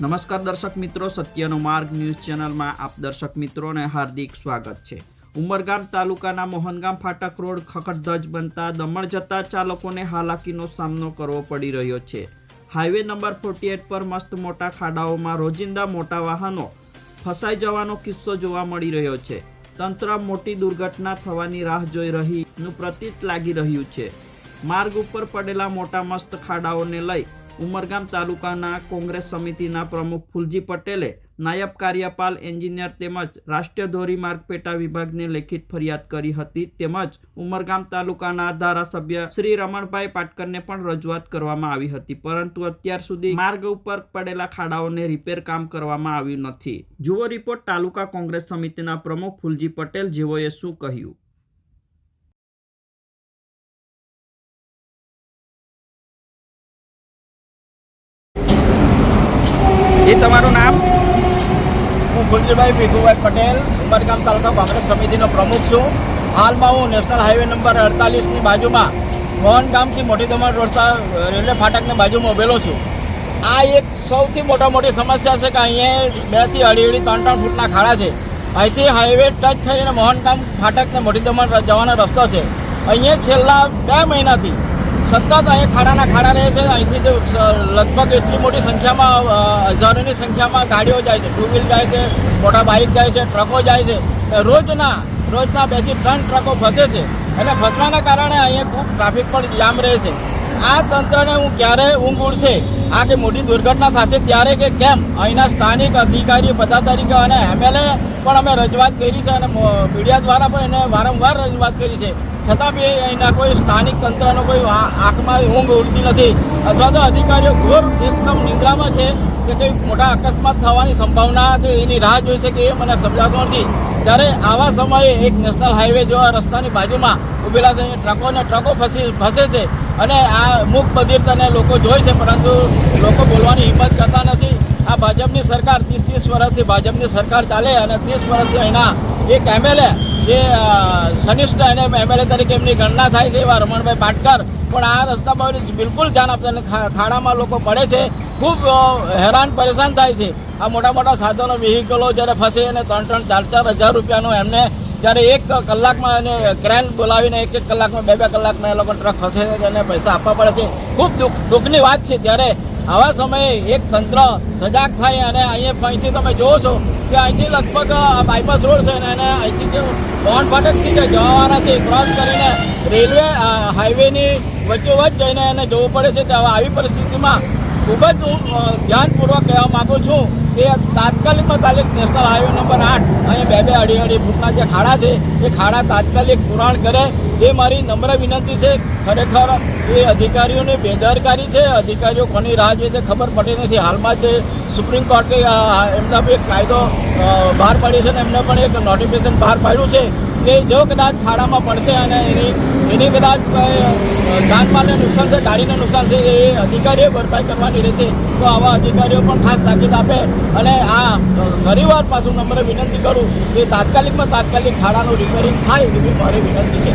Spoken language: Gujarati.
નમસ્કાર દર્શક મિત્રો, સત્યનો માર્ગ ન્યૂઝ ચેનલમાં આપ દર્શક મિત્રોને હાર્દિક સ્વાગત છે. ઉમરગામ તાલુકાના મોહનગામ ફાટક રોડ ખખડધજ બનતા દમણ જતા ચાલકોને હાલાકીનો સામનો કરવો પડી રહ્યો છે. હાઈવે નંબર ફોર્ટી પર મસ્ત મોટા ખાડાઓમાં રોજિંદા મોટા વાહનો ફસાઈ જવાનો કિસ્સો જોવા મળી રહ્યો છે. તંત્ર મોટી દુર્ઘટના થવાની રાહ જોઈ રહીનું પ્રતીત લાગી રહ્યું છે. માર્ગ ઉપર પડેલા મોટા મસ્ત ખાડાઓને લઈ ઉમરગામ તાલુકાના કોંગ્રેસ સમિતિના પ્રમુખ ફુલજી પટેલે નાયબ કાર્યપાલ એન્જિનિયર તેમજ રાષ્ટ્રીય ધોરીમાર્ગ પેટા વિભાગને લેખિત ફરિયાદ કરી હતી તેમજ ઉમરગામ તાલુકાના ધારાસભ્ય શ્રી રમણભાઈ પાટકરને પણ રજૂઆત કરવામાં આવી હતી. પરંતુ અત્યાર સુધી માર્ગ ઉપર પડેલા ખાડાઓને રિપેર કામ કરવામાં આવ્યું નથી. જુઓ રિપોર્ટ તાલુકા કોંગ્રેસ સમિતિના પ્રમુખ ફુલજી પટેલ જેઓએ શું કહ્યું. જી, તમારું નામ? હું ગુલજીભાઈ ભીખુભાઈ પટેલ, ઉમરગામ તાલુકા કોંગ્રેસ સમિતિનો પ્રમુખ છું. હાલમાં હું નેશનલ હાઈવે નંબર અડતાલીસની બાજુમાં મોહનગામથી મોટી દમણ રસ્તા રેલવે ફાટકની બાજુમાં ઉભેલો છું. આ એક સૌથી મોટા મોટી સમસ્યા છે કે અહીંયા બેથી અઢી અઢી ત્રણ ત્રણ ફૂટના ખાડા છે. અહીંથી હાઈવે ટચ થઈને મોહનગામ ફાટકને મોટી દમણ જવાનો રસ્તો છે. અહીંયા છેલ્લા બે મહિનાથી સતત અહીંયા ખાડાના ખાડા રહે છે. અહીંથી લગભગ એટલી મોટી સંખ્યામાં હજારોની સંખ્યામાં ગાડીઓ જાય છે. ટુ વ્હીલ જાય છે, મોટા બાઇક જાય છે ટ્રકો જાય છે. રોજના રોજના બેથી ત્રણ ટ્રકો ફસે છે. અને ફસવાના કારણે અહીંયા ખૂબ ટ્રાફિક પણ જામ રહે છે. આ તંત્રને હું ક્યારે ઊંઘ ઉડશે, આ કે મોટી દુર્ઘટના થશે, ત્યારે કે કેમ? અહીંના સ્થાનિક અધિકારી પદાધિકારીઓ અને એમએલએ પણ અમે રજૂઆત કરી છે અને મીડિયા દ્વારા પણ એને વારંવાર રજૂઆત કરી છે. છતાં બી અહીંના કોઈ સ્થાનિક તંત્રનો કોઈ આંખમાં ઊંઘ ઉડતી નથી. અથવા તો અધિકારીઓ ઘોર એકદમ નિંદ્રામાં છે. કે કંઈક મોટા અકસ્માત થવાની સંભાવના કે એની રાહ જોઈ શકે એ મને સમજાતો નથી. ત્યારે આવા સમયે એક નેશનલ હાઈવે જેવા રસ્તાની બાજુમાં ઉભેલા છે ટ્રકો ને ટ્રકો ફસી, ફસે છે અને આ મૂક બધિરતાને લોકો જોઈ છે, પરંતુ લોકો બોલવાની હિંમત કરતા નથી. આ ભાજપની સરકાર ત્રીસ ત્રીસ વર્ષથી ભાજપની સરકાર ચાલે અને ત્રીસ વર્ષથી અહીંના એક એમએલએ જે સનિષ્ઠ અને એમએલએ તરીકે એમની ગણના થાય છે એવા રમણભાઈ પાટકર. પણ આ રસ્તા પર બિલકુલ ધ્યાન આપતા. ખા- ખાડામાં લોકો પડે છે. ખૂબ હેરાન પરેશાન થાય છે. આ મોટા મોટા સાધનો વ્હીકલો જ્યારે ફસે અને ત્રણ ત્રણ ચાર ચાર હજાર રૂપિયાનું એમને જ્યારે એક કલાકમાં એને ક્રેન બોલાવીને એક એક કલાકમાં બે બે કલાકમાં એ લોકો ટ્રક ફસે છે અને પૈસા આપવા પડે છે. ખૂબ દુઃખ, દુઃખની વાત છે. ત્યારે આવા સમયે એક તંત્ર સજાગ થાય અને અહીંયા અહીંથી તમે જોવો છો કે અહીંથી લગભગ બાયપાસ રોડ છે અને એને અહીંથી જે બોન ફાટકથી જે જવાવાના છે ક્રોસ કરીને રેલવે હાઈવેની વચ્ચોવચ્ચ જઈને એને જોવું પડે છે. તો આવી પરિસ્થિતિમાં ખૂબ જ ધ્યાનપૂર્વક કહેવા માગું છું કે તાત્કાલિકમાં તાત્કાલિક નેશનલ હાઈવે નંબર આઠ, અહીંયા બે બે અઢી અઢી ફૂટના જે ખાડા છે, એ ખાડા તાત્કાલિક પુરાણ કરે. એ મારી નમ્ર વિનંતી છે. ખરેખર એ અધિકારીઓની બેદરકારી છે. અધિકારીઓ કોની રાહ જોઈએ તે ખબર પડતી નથી. હાલમાં જે સુપ્રીમ કોર્ટે એમના એક કાયદો બહાર પાડ્યો છે અને એમને પણ એક નોટિફિકેશન બહાર પાડ્યું છે. કે જો કદાચ ખાડામાં પડશે અને એની એની કદાચ જાનમાલને નુકસાન છે, ગાડીને નુકસાન છે, એ અધિકારીઓ ભરપાઈ કરવાની રહેશે. તો આવા અધિકારીઓ પણ ખાસ તાકીદ આપે અને આ ફરીવાર પાછું નંબરે વિનંતી કરું કે તાત્કાલિકમાં તાત્કાલિક ખાડાનું રિપેરિંગ થાય એવી મારી વિનંતી છે.